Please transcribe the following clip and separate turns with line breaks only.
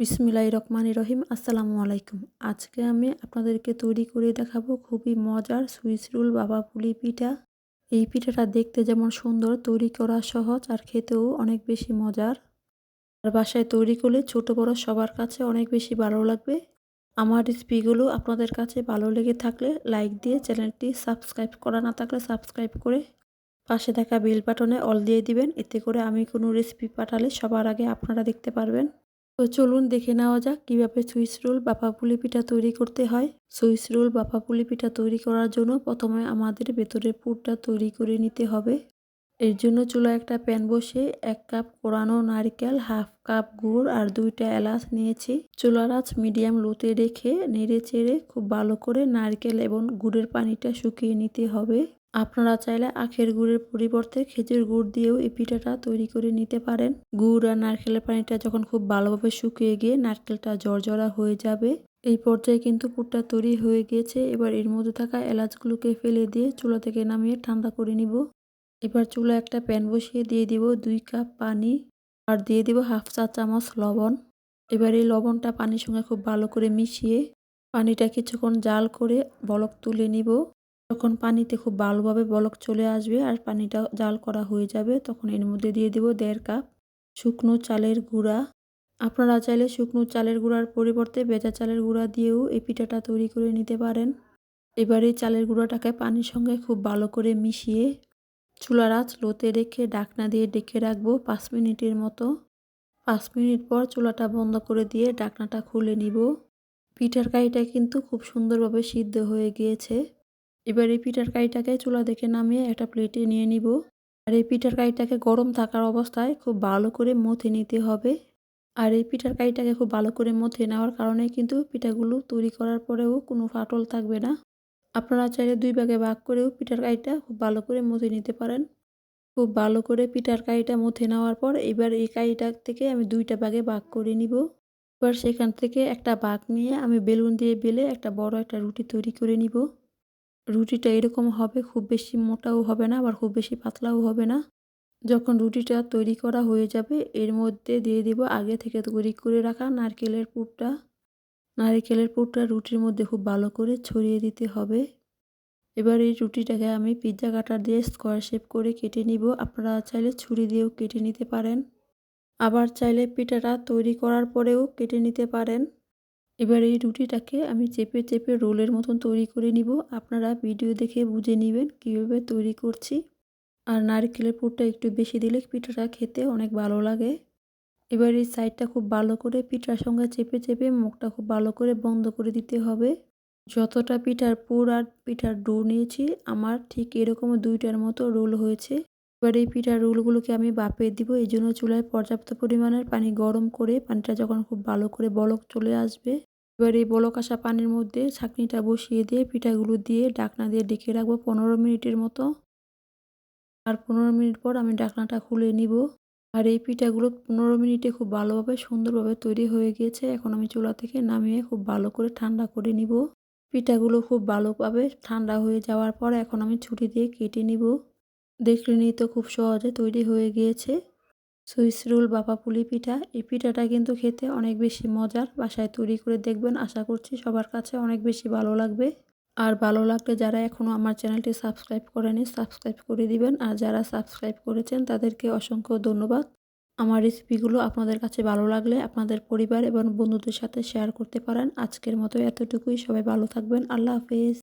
বিসমিল্লাহ রহমান রহিম, আসসালামু আলাইকুম। আজকে আমি আপনাদেরকে তৈরি করে দেখাবো খুবই মজার সুইস রোল বাবা পুলি পিঠা। এই পিঠাটা দেখতে যেমন সুন্দর, তৈরি করা সহজ আর খেতেও অনেক বেশি মজার। আর বাসায় তৈরি করলে ছোট বড় সবার কাছে অনেক বেশি ভালো লাগবে। আমার রেসিপিগুলো আপনাদের কাছে ভালো লেগে থাকলে লাইক দিয়ে চ্যানেলটি সাবস্ক্রাইব করা না থাকলে সাবস্ক্রাইব করে পাশে থাকা বেল বাটনে অল দিয়ে দিবেন। এতে করে আমি কোনো রেসিপি পাঠালে সবার আগে আপনারা দেখতে পারবেন। তো চলুন দেখে নেওয়া যাক কীভাবে সুইস রোল বা পাপুলি পিঠা তৈরি করতে হয়। সুইস রোল বা পাপুলি পিঠা তৈরি করার জন্য প্রথমে আমাদের ভেতরে পুরটা তৈরি করে নিতে হবে। এর জন্য চুলা একটা প্যান বসে এক কাপ কোরানো নারকেল, হাফ কাপ গুড় আর দুইটা এলাচ নিয়েছি। চুলার আঁচ মিডিয়াম লোতে রেখে নেড়ে চেড়ে খুব ভালো করে নারকেল এবং গুড়ের পানিটা শুকিয়ে নিতে হবে। আপনারা চাইলে আখের গুড়ের পরিবর্তে খেজুর গুড় দিয়েও এই পিঠাটা তৈরি করে নিতে পারেন। গুড় আর নারকেলের পানিটা যখন খুব ভালোভাবে শুকিয়ে গিয়ে নারকেলটা জর্জরা হয়ে যাবে, এই পর্যায়ে কিন্তু পুরটা তৈরি হয়ে গিয়েছে। এবার এর মধ্যে থাকা এলাচগুলোকে ফেলে দিয়ে চুলা থেকে নামিয়ে ঠান্ডা করে নিব। এবার চুলা একটা প্যান বসিয়ে দিয়ে দিব দুই কাপ পানি আর দিয়ে দিব হাফ চা চামচ লবণ। এবার এই লবণটা পানির সঙ্গে খুব ভালো করে মিশিয়ে পানিটা কিছুক্ষণ জাল করে বলক তুলে নিব। যখন পানিতে খুব ভালোভাবে বলক চলে আসবে আর পানিটা জাল করা হয়ে যাবে, তখন এর মধ্যে দিয়ে দিব দেড় কাপ শুকনো চালের গুঁড়া। আপনারা চাইলে শুকনো চালের গুঁড়ার পরিবর্তে বেজা চালের গুঁড়া দিয়েও এই পিঠাটা তৈরি করে নিতে পারেন। এবার এই চালের গুঁড়াটাকে পানির সঙ্গে খুব ভালো করে মিশিয়ে চুলার আঁচ লোতে রেখে ডাকনা দিয়ে ডেকে রাখব পাঁচ মিনিটের মতো। পাঁচ মিনিট পর চুলাটা বন্ধ করে দিয়ে ডাকনাটা খুলে নিব। পিঠার কাইটা কিন্তু খুব সুন্দরভাবে সিদ্ধ হয়ে গিয়েছে। এবার এই পিঠার কাইটাকে চুলা দেখে নামিয়ে একটা প্লেটে নিয়ে নিব। আর এই পিঠার কাইটাকে গরম থাকার অবস্থায় খুব ভালো করে মথে নিতে হবে। আর এই পিঠার কাইটাকে খুব ভালো করে মথে নেওয়ার কারণে কিন্তু পিঠাগুলো তৈরি করার পরেও কোনো ফাটল থাকবে না। আপনারা চাইলে দুই ভাগে ভাগ করেও পিঠার কাইটা খুব ভালো করে মথে নিতে পারেন। খুব ভালো করে পিঠার কাইটা মথে নেওয়ার পর এবার এই কাইটা থেকে আমি দুইটা ভাগে ভাগ করে নিব। এবার সেখান থেকে একটা ভাগ নিয়ে আমি বেলুন দিয়ে বেলে একটা বড় একটা রুটি তৈরি করে নিব। রুটিটা এরকম হবে, খুব বেশি মোটাও হবে না, আবার খুব বেশি পাতলাও হবে না। যখন রুটিটা তৈরি করা হয়ে যাবে, এর মধ্যে দিয়ে দিব আগে থেকে তৈরি করে রাখা নারকেলের পুরটা। নারকেলের পুরটা রুটির মধ্যে খুব ভালো করে ছড়িয়ে দিতে হবে। এবার এই রুটিটাকে আমি পিৎজা কাটার দিয়ে স্কোয়ার শেপ করে কেটে নিব। আপনারা চাইলে ছুরি দিয়েও কেটে নিতে পারেন। আবার চাইলে পিঠাটা তৈরি করার পরেও কেটে নিতে পারেন। এবার এই রুটিটাকে আমি চেপে চেপে রোলের মতন তৈরি করে নিব। আপনারা ভিডিও দেখে বুঝে নেবেন কীভাবে তৈরি করছি। আর নারকেলের পুরটা একটু বেশি দিলে পিঠাটা খেতে অনেক ভালো লাগে। এবার এই সাইডটা খুব ভালো করে পিঠার সঙ্গে চেপে চেপে মুখটা খুব ভালো করে বন্ধ করে দিতে হবে। যতটা পিঠার পুর আর পিঠার ডো নিয়েছি, আমার ঠিক এরকম দুইটার মতো রোল হয়েছে। এবার এই পিঠার রোলগুলোকে আমি বাপে দিব। এই জন্য চুলায় পর্যাপ্ত পরিমাণের পানি গরম করে পানিটা যখন খুব ভালো করে বলক চলে আসবে, এবার এই বলক আসা পানির মধ্যে ছাঁকনিটা বসিয়ে দিয়ে পিঠাগুলো দিয়ে ডাকনা দিয়ে ডেকে রাখব পনেরো মিনিটের মতো। আর পনেরো মিনিট পর আমি ডাকনাটা খুলে নিব। আর এই পিঠাগুলো পনেরো মিনিটে খুব ভালোভাবে, সুন্দরভাবে তৈরি হয়ে গিয়েছে। এখন আমি চুলা থেকে নামিয়ে খুব ভালো করে ঠান্ডা করে নিব। পিঠাগুলো খুব ভালোভাবে ঠান্ডা হয়ে যাওয়ার পর এখন আমি ছুরি দিয়ে কেটে নিব। দেখলেনি তো খুব সহজে তৈরি হয়ে গিয়েছে। সুইস রোল বাপা পুলি পিঠা, এই পিঠাটা কিন্তু খেতে অনেক বেশি মজার। বাসায় তৈরি করে দেখবেন, আশা করছি সবার কাছে অনেক বেশি ভালো লাগবে। আর ভালো লাগলে যারা এখনও আমার চ্যানেলটি সাবস্ক্রাইব করেনি, সাবস্ক্রাইব করে দিবেন। আর যারা সাবস্ক্রাইব করেছেন, তাদেরকে অসংখ্য ধন্যবাদ। আমার রেসিপিগুলো আপনাদের কাছে ভালো লাগলে আপনাদের পরিবার এবং বন্ধুদের সাথে শেয়ার করতে পারেন। আজকের মতো এতটুকুই। সবাই ভালো থাকবেন। আল্লাহ হাফেজ।